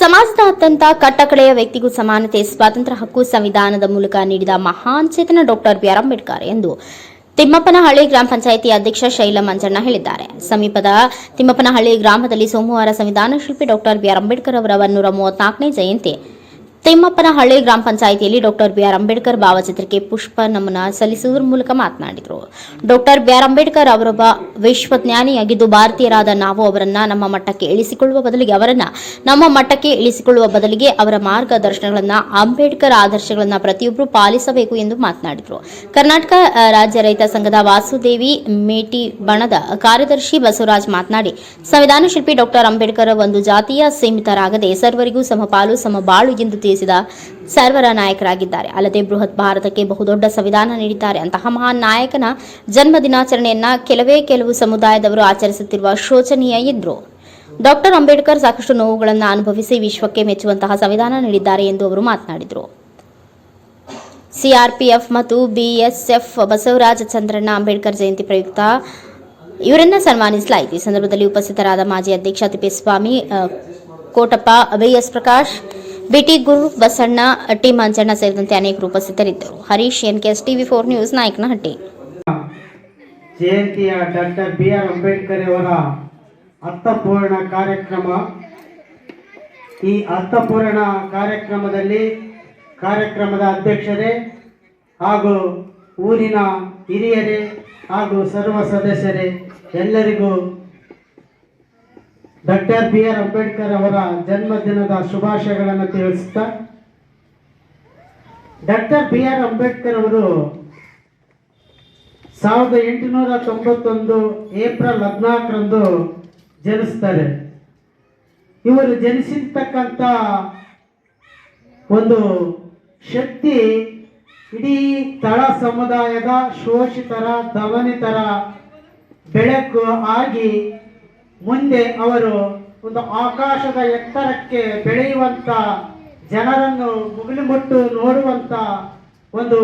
ಸಮಾಜದ ಅತ್ಯಂತ ಕಟ್ಟಕಡೆಯ ವ್ಯಕ್ತಿಗೂ ಸಮಾನತೆ, ಸ್ವಾತಂತ್ರ್ಯ ಹಕ್ಕು ಸಂವಿಧಾನದ ಮೂಲಕ ನೀಡಿದ ಮಹಾನ್ ಚೇತನ ಡಾಕ್ಟರ್ ಬಿ ಆರ್ ಅಂಬೇಡ್ಕರ್ ಎಂದು ತಿಮ್ಮಪ್ಪನಹಳ್ಳಿ ಗ್ರಾಮ ಪಂಚಾಯಿತಿ ಅಧ್ಯಕ್ಷ ಶೈಲ ಮಂಜಣ್ಣ ಹೇಳಿದ್ದಾರೆ. ಸಮೀಪದ ತಿಮ್ಮಪ್ಪನಹಳ್ಳಿ ಗ್ರಾಮದಲ್ಲಿ ಸೋಮವಾರ ಸಂವಿಧಾನ ಶಿಲ್ಪಿ ಡಾಕ್ಟರ್ ಬಿಆರ್ ಅಂಬೇಡ್ಕರ್ ಅವರ ನೂರ ಮೂವತ್ನಾಲ್ಕನೇ ಜಯಂತಿ ತಿಮ್ಮಪ್ಪನಹಳ್ಳಿ ಗ್ರಾಮ ಪಂಚಾಯಿತಿಯಲ್ಲಿ ಡಾಕ್ಟರ್ ಬಿ ಆರ್ ಅಂಬೇಡ್ಕರ್ ಭಾವಚಿತ್ರಕ್ಕೆ ಪುಷ್ಪ ನಮನ ಸಲ್ಲಿಸುವ ಮೂಲಕ ಮಾತನಾಡಿದರು. ಡಾಕ್ಟರ್ ಬಿ ಆರ್ ಅಂಬೇಡ್ಕರ್ ಅವರೊಬ್ಬ ವಿಶ್ವಜ್ಞಾನಿಯಾಗಿದ್ದು ಭಾರತೀಯರಾದ ನಾವು ಅವರನ್ನ ನಮ್ಮ ಮಟ್ಟಕ್ಕೆ ಇಳಿಸಿಕೊಳ್ಳುವ ಬದಲಿಗೆ ಅವರನ್ನ ನಮ್ಮ ಮಟ್ಟಕ್ಕೆ ಇಳಿಸಿಕೊಳ್ಳುವ ಬದಲಿಗೆ ಅವರ ಮಾರ್ಗದರ್ಶನಗಳನ್ನ, ಅಂಬೇಡ್ಕರ್ ಆದರ್ಶಗಳನ್ನ ಪ್ರತಿಯೊಬ್ಬರು ಪಾಲಿಸಬೇಕು ಎಂದು ಮಾತನಾಡಿದರು. ಕರ್ನಾಟಕ ರಾಜ್ಯ ರೈತ ಸಂಘದ ವಾಸುದೇವಿ ಮೇಟಿ ಬಣದ ಕಾರ್ಯದರ್ಶಿ ಬಸವರಾಜ್ ಮಾತನಾಡಿ, ಸಂವಿಧಾನ ಶಿಲ್ಪಿ ಡಾಕ್ಟರ್ ಅಂಬೇಡ್ಕರ್ ಒಂದು ಜಾತಿಯ ಸೀಮಿತರಾಗದೆ ಸರ್ವರಿಗೂ ಸಮಪಾಲು ಸಮಬಾಳು ಎಂದು ತಿಳಿಸಿದ ಸರ್ವರ ನಾಯಕರಾಗಿದ್ದಾರೆ. ಅಲ್ಲದೆ ಬೃಹತ್ ಭಾರತಕ್ಕೆ ಬಹುದೊಡ್ಡ ಸಂವಿಧಾನ ನೀಡಿದ್ದಾರೆ. ಅಂತಹ ಮಹಾನ್ ನಾಯಕನ ಜನ್ಮ ದಿನಾಚರಣೆಯನ್ನ ಕೆಲವೇ ಕೆಲವು ಸಮುದಾಯದವರು ಆಚರಿಸುತ್ತಿರುವ ಶೋಚನೀಯ ಎಂದರು ಡಾಕ್ಟರ್ ಅಂಬೇಡ್ಕರ್ ಸಾಕಷ್ಟು ನೋವುಗಳನ್ನು ಅನುಭವಿಸಿ ವಿಶ್ವಕ್ಕೆ ಮೆಚ್ಚುವಂತಹ ಸಂವಿಧಾನ ನೀಡಿದ್ದಾರೆ ಎಂದು ಅವರು ಮಾತನಾಡಿದರು. ಸಿಆರ್ಪಿಎಫ್ ಮತ್ತು ಬಿಎಸ್ಎಫ್ ಬಸವರಾಜ ಚಂದ್ರಣ್ಣ ಅಂಬೇಡ್ಕರ್ ಜಯಂತಿ ಪ್ರಯುಕ್ತ ಇವರನ್ನ ಸನ್ಮಾನಿಸಲಾಯಿತು. ಈ ಸಂದರ್ಭದಲ್ಲಿ ಉಪಸ್ಥಿತರಾದ ಮಾಜಿ ಅಧ್ಯಕ್ಷ Thippeswamy Kotappa Kotappa BS Prakash BT Guru Basanna T Manjanna ಸೇರಿದಂತೆ ಅನೇಕರು ಉಪಸ್ಥಿತರಿದ್ದರು. Harish, N KS TV four news, Nayakanahatti. ಜಯಂತಿಯ ಡಾಕ್ಟರ್ ಬಿ ಆರ್ ಅಂಬೇಡ್ಕರ್ ಅವರ ಅರ್ಥಪೂರ್ಣ ಕಾರ್ಯಕ್ರಮ. ಈ ಅರ್ಥಪೂರ್ಣ ಕಾರ್ಯಕ್ರಮದಲ್ಲಿ ಕಾರ್ಯಕ್ರಮದ ಅಧ್ಯಕ್ಷರೇ ಹಾಗೂ ಊರಿನ ಹಿರಿಯರೇ ಹಾಗೂ ಸರ್ವ ಸದಸ್ಯರೇ ಎಲ್ಲರಿಗೂ ಡಾಕ್ಟರ್ ಬಿ ಆರ್ ಅಂಬೇಡ್ಕರ್ ಅವರ ಜನ್ಮದಿನದ ಶುಭಾಶಯಗಳನ್ನು ತಿಳಿಸುತ್ತಾ, ಡಾಕ್ಟರ್ ಬಿ ಆರ್ ಅಂಬೇಡ್ಕರ್ ಅವರು ಸಾವಿರದ ಎಂಟುನೂರ ತೊಂಬತ್ತೊಂದು ಏಪ್ರಿಲ್ ಹದಿನಾಲ್ಕರಂದು ಜನಿಸ್ತಾರೆ. ಇವರು ಜನಿಸಿರ್ತಕ್ಕಂಥ ಒಂದು ಶಕ್ತಿ ಇಡೀ ತಳ ಸಮುದಾಯದ ಶೋಷಿತರ, ದಮನಿತರ ಬೆಳಕು ಆಗಿ ಮುಂದೆ ಅವರು ಒಂದು ಆಕಾಶದ ಎತ್ತರಕ್ಕೆ ಬೆಳೆಯುವಂತ ಜನರನ್ನು ಮುಗಿಲುಮುಟ್ಟು ನೋಡುವಂತ ಒಂದು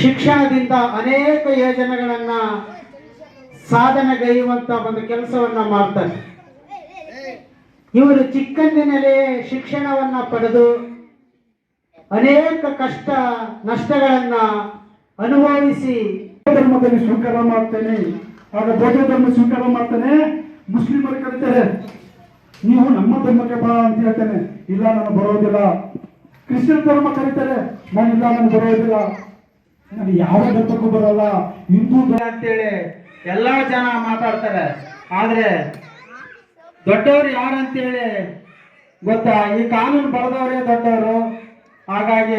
ಶಿಕ್ಷಣದಿಂದ ಅನೇಕ ಯೋಜನೆಗಳನ್ನ ಸಾಧನೆಗೈಯುವಂತ ಒಂದು ಕೆಲಸವನ್ನ ಮಾಡ್ತಾರೆ. ಇವರು ಚಿಕ್ಕಂದಿನಲ್ಲೇ ಶಿಕ್ಷಣವನ್ನ ಪಡೆದು ಅನೇಕ ಕಷ್ಟ ನಷ್ಟಗಳನ್ನ ಅನುಭವಿಸಿ ಧರ್ಮದಲ್ಲಿ ಸ್ವೀಕಾರ ಮಾಡ್ತೇನೆ. ಆಗ ಬೌದ್ಧ ಧರ್ಮ ಸ್ವೀಕಾರ ಮಾಡ್ತಾನೆ, ಮುಸ್ಲಿಮರು ಕರೀತಾರೆ. ನೀವು ನಮ್ಮ ಧರ್ಮಕ್ಕೆ ಬಾ ಅಂತ ಹೇಳ್ತಾನೆ. ಇಲ್ಲ, ನಾನು ಬರೋದಿಲ್ಲ. ಕ್ರಿಶ್ಚಿಯನ್ ಧರ್ಮ ಕರೀತಾರೆ. ನಾನು ಇಲ್ಲ, ನಾನು ಬರೋದಿಲ್ಲ. ನಾನು ಯಾವ ಧರ್ಮಕ್ಕೂ ಬರಲ್ಲ. ಹಿಂದೂ ಅಂತೇಳಿ ಎಲ್ಲಾ ಜನ ಮಾತಾಡ್ತಾರೆ. ಆದ್ರೆ ದೊಡ್ಡವರು ಯಾರು ಅಂತೇಳಿ ಗೊತ್ತಾ? ಈ ಕಾನೂನು ಬರೆದವರೇ ದೊಡ್ಡವರು. ಹಾಗಾಗಿ